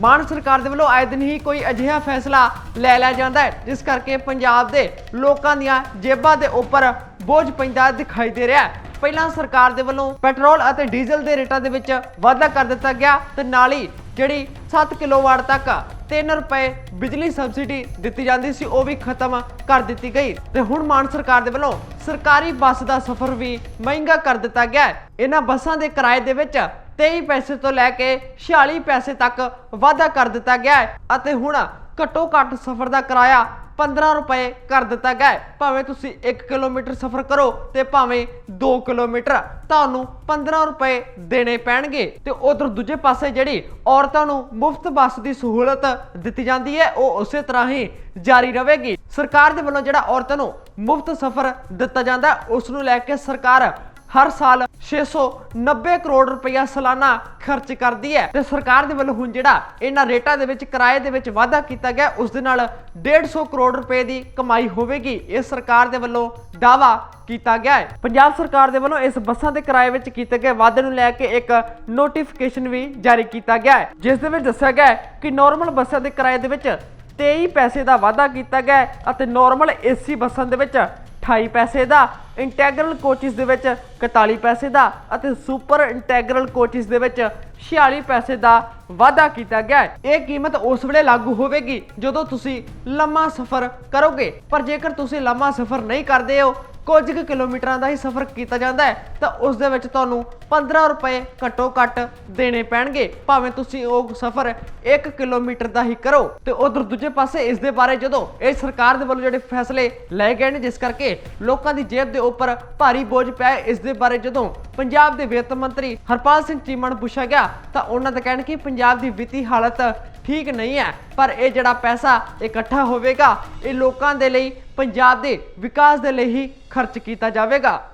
ਮਾਨ ਸਰਕਾਰ ਦੇ ਵੱਲੋਂ ਆਏ ਦਿਨ ਹੀ ਕੋਈ ਅਜਿਹਾ ਫੈਸਲਾ ਲੈ ਲਿਆ ਜਾਂਦਾ ਹੈ, ਜਿਸ ਕਰਕੇ ਪੰਜਾਬ ਦੇ ਲੋਕਾਂ ਦੀਆਂ ਜੇਬਾਂ ਦੇ ਉੱਪਰ ਬੋਝ ਪੈਂਦਾ ਦਿਖਾਈ ਦੇ ਰਿਹਾ ਹੈ। ਪਹਿਲਾਂ ਸਰਕਾਰ ਦੇ ਵੱਲੋਂ ਪੈਟਰੋਲ ਅਤੇ ਡੀਜ਼ਲ ਦੇ ਰੇਟਾਂ ਦੇ ਵਿੱਚ ਵਾਧਾ ਕਰ ਦਿੱਤਾ ਗਿਆ ਤੇ ਨਾਲ ਹੀ ਜਿਹੜੀ 7 ਕਿਲੋਵਾਟ ਤੱਕ 3 ਰੁਪਏ ਬਿਜਲੀ ਸਬਸਿਡੀ ਦਿੱਤੀ ਜਾਂਦੀ ਸੀ, ਉਹ ਵੀ ਖਤਮ ਕਰ ਦਿੱਤੀ ਗਈ। ਤੇ ਹੁਣ ਮਾਨ ਸਰਕਾਰ ਦੇ ਵੱਲੋਂ ਸਰਕਾਰੀ ਬੱਸ ਦਾ ਸਫ਼ਰ ਵੀ ਮਹਿੰਗਾ ਕਰ ਦਿੱਤਾ ਗਿਆ ਇਹਨਾਂ ਬੱਸਾਂ ਦੇ ਕਿਰਾਏ ਦੇ ਵਿੱਚ 23 ਪੈਸੇ ਤੋਂ ਲੈ ਕੇ 46 ਪੈਸੇ ਤੱਕ ਵਾਧਾ ਕਰ ਦਿੱਤਾ ਗਿਆ ਹੈ ਅਤੇ ਹੁਣ ਘੱਟੋ ਘੱਟ ਸਫ਼ਰ ਦਾ ਕਿਰਾਇਆ 15 ਰੁਪਏ ਕਰ ਦਿੱਤਾ ਗਿਆ ਹੈ। ਭਾਵੇਂ ਤੁਸੀਂ 1 ਕਿਲੋਮੀਟਰ ਸਫ਼ਰ ਕਰੋ ਤੇ ਭਾਵੇਂ 2 ਕਿਲੋਮੀਟਰ, ਤੁਹਾਨੂੰ 15 ਰੁਪਏ ਦੇਣੇ ਪੈਣਗੇ। ਤੇ ਉਧਰ ਦੂਜੇ ਪਾਸੇ ਜਿਹੜੀ ਔਰਤਾਂ ਨੂੰ ਮੁਫਤ ਬੱਸ ਦੀ ਸਹੂਲਤ ਦਿੱਤੀ ਜਾਂਦੀ ਹੈ, ਉਹ ਉਸੇ ਤਰ੍ਹਾਂ ਹੀ ਜਾਰੀ ਰਹੇਗੀ। ਸਰਕਾਰ ਦੇ ਵੱਲੋਂ ਜਿਹੜਾ ਔਰਤਾਂ ਨੂੰ ਮੁਫਤ ਸਫ਼ਰ ਦਿੱਤਾ ਜਾਂਦਾ ਉਸ ਨੂੰ ਲੈ ਕੇ ਸਰਕਾਰ ਹਰ ਸਾਲ 690 ਕਰੋੜ ਰੁਪਇਆ ਸਾਲਾਨਾ ਖਰਚ ਕਰਦੀ ਹੈ ਤੇ ਸਰਕਾਰ ਦੇ ਵੱਲੋਂ ਹੁਣ ਜਿਹੜਾ ਇਹਨਾਂ ਰੇਟਾਂ ਦੇ ਵਿੱਚ, ਕਿਰਾਏ ਦੇ ਵਿੱਚ ਵਾਧਾ ਕੀਤਾ ਗਿਆ, ਉਸ ਦੇ ਨਾਲ 150 ਕਰੋੜ ਰੁਪਏ ਦੀ ਕਮਾਈ ਹੋਵੇਗੀ। ਇਹ ਸਰਕਾਰ ਦੇ ਵੱਲੋਂ ਦਾਵਾ ਕੀਤਾ ਗਿਆ ਹੈ। ਪੰਜਾਬ ਸਰਕਾਰ ਦੇ ਵੱਲੋਂ ਇਸ ਬੱਸਾਂ ਦੇ ਕਿਰਾਏ ਵਿੱਚ ਕੀਤੇ ਗਏ ਵਾਧੇ ਨੂੰ ਲੈ ਕੇ ਇੱਕ ਨੋਟੀਫਿਕੇਸ਼ਨ ਵੀ ਜਾਰੀ ਕੀਤਾ ਗਿਆ ਹੈ, ਜਿਸ ਦੇ ਵਿੱਚ ਦੱਸਿਆ ਗਿਆ ਹੈ ਕਿ ਨਾਰਮਲ ਬੱਸਾਂ ਦੇ ਕਿਰਾਏ ਦੇ ਵਿੱਚ 23 ਪੈਸੇ ਦਾ ਵਾਧਾ ਕੀਤਾ ਗਿਆ ਹੈ ਅਤੇ ਨਾਰਮਲ ਏਸੀ ਬੱਸਾਂ ਦੇ ਵਿੱਚ 28 ਪੈਸੇ ਦਾ, ਇੰਟੈਗਰਲ ਕੋਚਿਸ ਦੇ ਵਿੱਚ 41 ਪੈਸੇ ਦਾ ਅਤੇ ਸੁਪਰ ਇੰਟੈਗਰਲ ਕੋਚਿਸ ਦੇ ਵਿੱਚ 46 ਪੈਸੇ ਦਾ ਵਾਧਾ ਕੀਤਾ ਗਿਆ ਹੈ। ਇਹ ਕੀਮਤ ਉਸ ਵੇਲੇ ਲਾਗੂ ਹੋਵੇਗੀ ਜਦੋਂ ਤੁਸੀਂ ਲੰਮਾ ਸਫ਼ਰ ਕਰੋਗੇ। ਪਰ ਜੇਕਰ ਤੁਸੀਂ ਲੰਮਾ ਸਫ਼ਰ ਨਹੀਂ ਕਰਦੇ ਹੋ ਕੁਝ ਕੁ ਕਿਲੋਮੀਟਰਾਂ ਦਾ ਹੀ ਸਫ਼ਰ ਕੀਤਾ ਜਾਂਦਾ ਹੈ, ਤਾਂ ਉਸ ਦੇ ਵਿੱਚ ਤੁਹਾਨੂੰ 15 ਰੁਪਏ ਘੱਟੋ ਘੱਟ ਦੇਣੇ ਪੈਣਗੇ। ਭਾਵੇਂ ਤੁਸੀਂ ਉਹ ਸਫ਼ਰ 1 ਕਿਲੋਮੀਟਰ ਦਾ ਹੀ ਕਰੋ, ਤੇ ਉਧਰ ਦੂਜੇ ਪਾਸੇ ਇਸ ਦੇ ਬਾਰੇ ਜਦੋਂ ਇਹ ਸਰਕਾਰ ਦੇ ਵੱਲੋਂ ਜਿਹੜੇ ਫੈਸਲੇ ਲਏ ਗਏ ਨੇ, ਜਿਸ ਕਰਕੇ ਲੋਕਾਂ ਦੀ ਜੇਬ ਦੇ ਉੱਪਰ ਭਾਰੀ ਬੋਝ ਪਿਆ ਇਸ ਦੇ ਬਾਰੇ ਜਦੋਂ ਪੰਜਾਬ ਦੇ ਵਿੱਤ ਮੰਤਰੀ ਹਰਪਾਲ ਸਿੰਘ ਚੀਮਾ ਨੂੰ ਪੁੱਛਿਆ ਗਿਆ, ਤਾਂ ਉਹਨਾਂ ਦਾ ਕਹਿਣਾ ਕਿ ਪੰਜਾਬ ਦੀ ਵਿੱਤੀ ਹਾਲਤ ਠੀਕ ਨਹੀਂ ਹੈ। ਪਰ ਇਹ ਜਿਹੜਾ ਪੈਸਾ ਇਕੱਠਾ ਹੋਵੇਗਾ, ਇਹ ਲੋਕਾਂ ਦੇ ਲਈ, ਪੰਜਾਬ ਦੇ ਵਿਕਾਸ ਦੇ ਲਈ ਹੀ ਖਰਚ ਕੀਤਾ ਜਾਵੇਗਾ।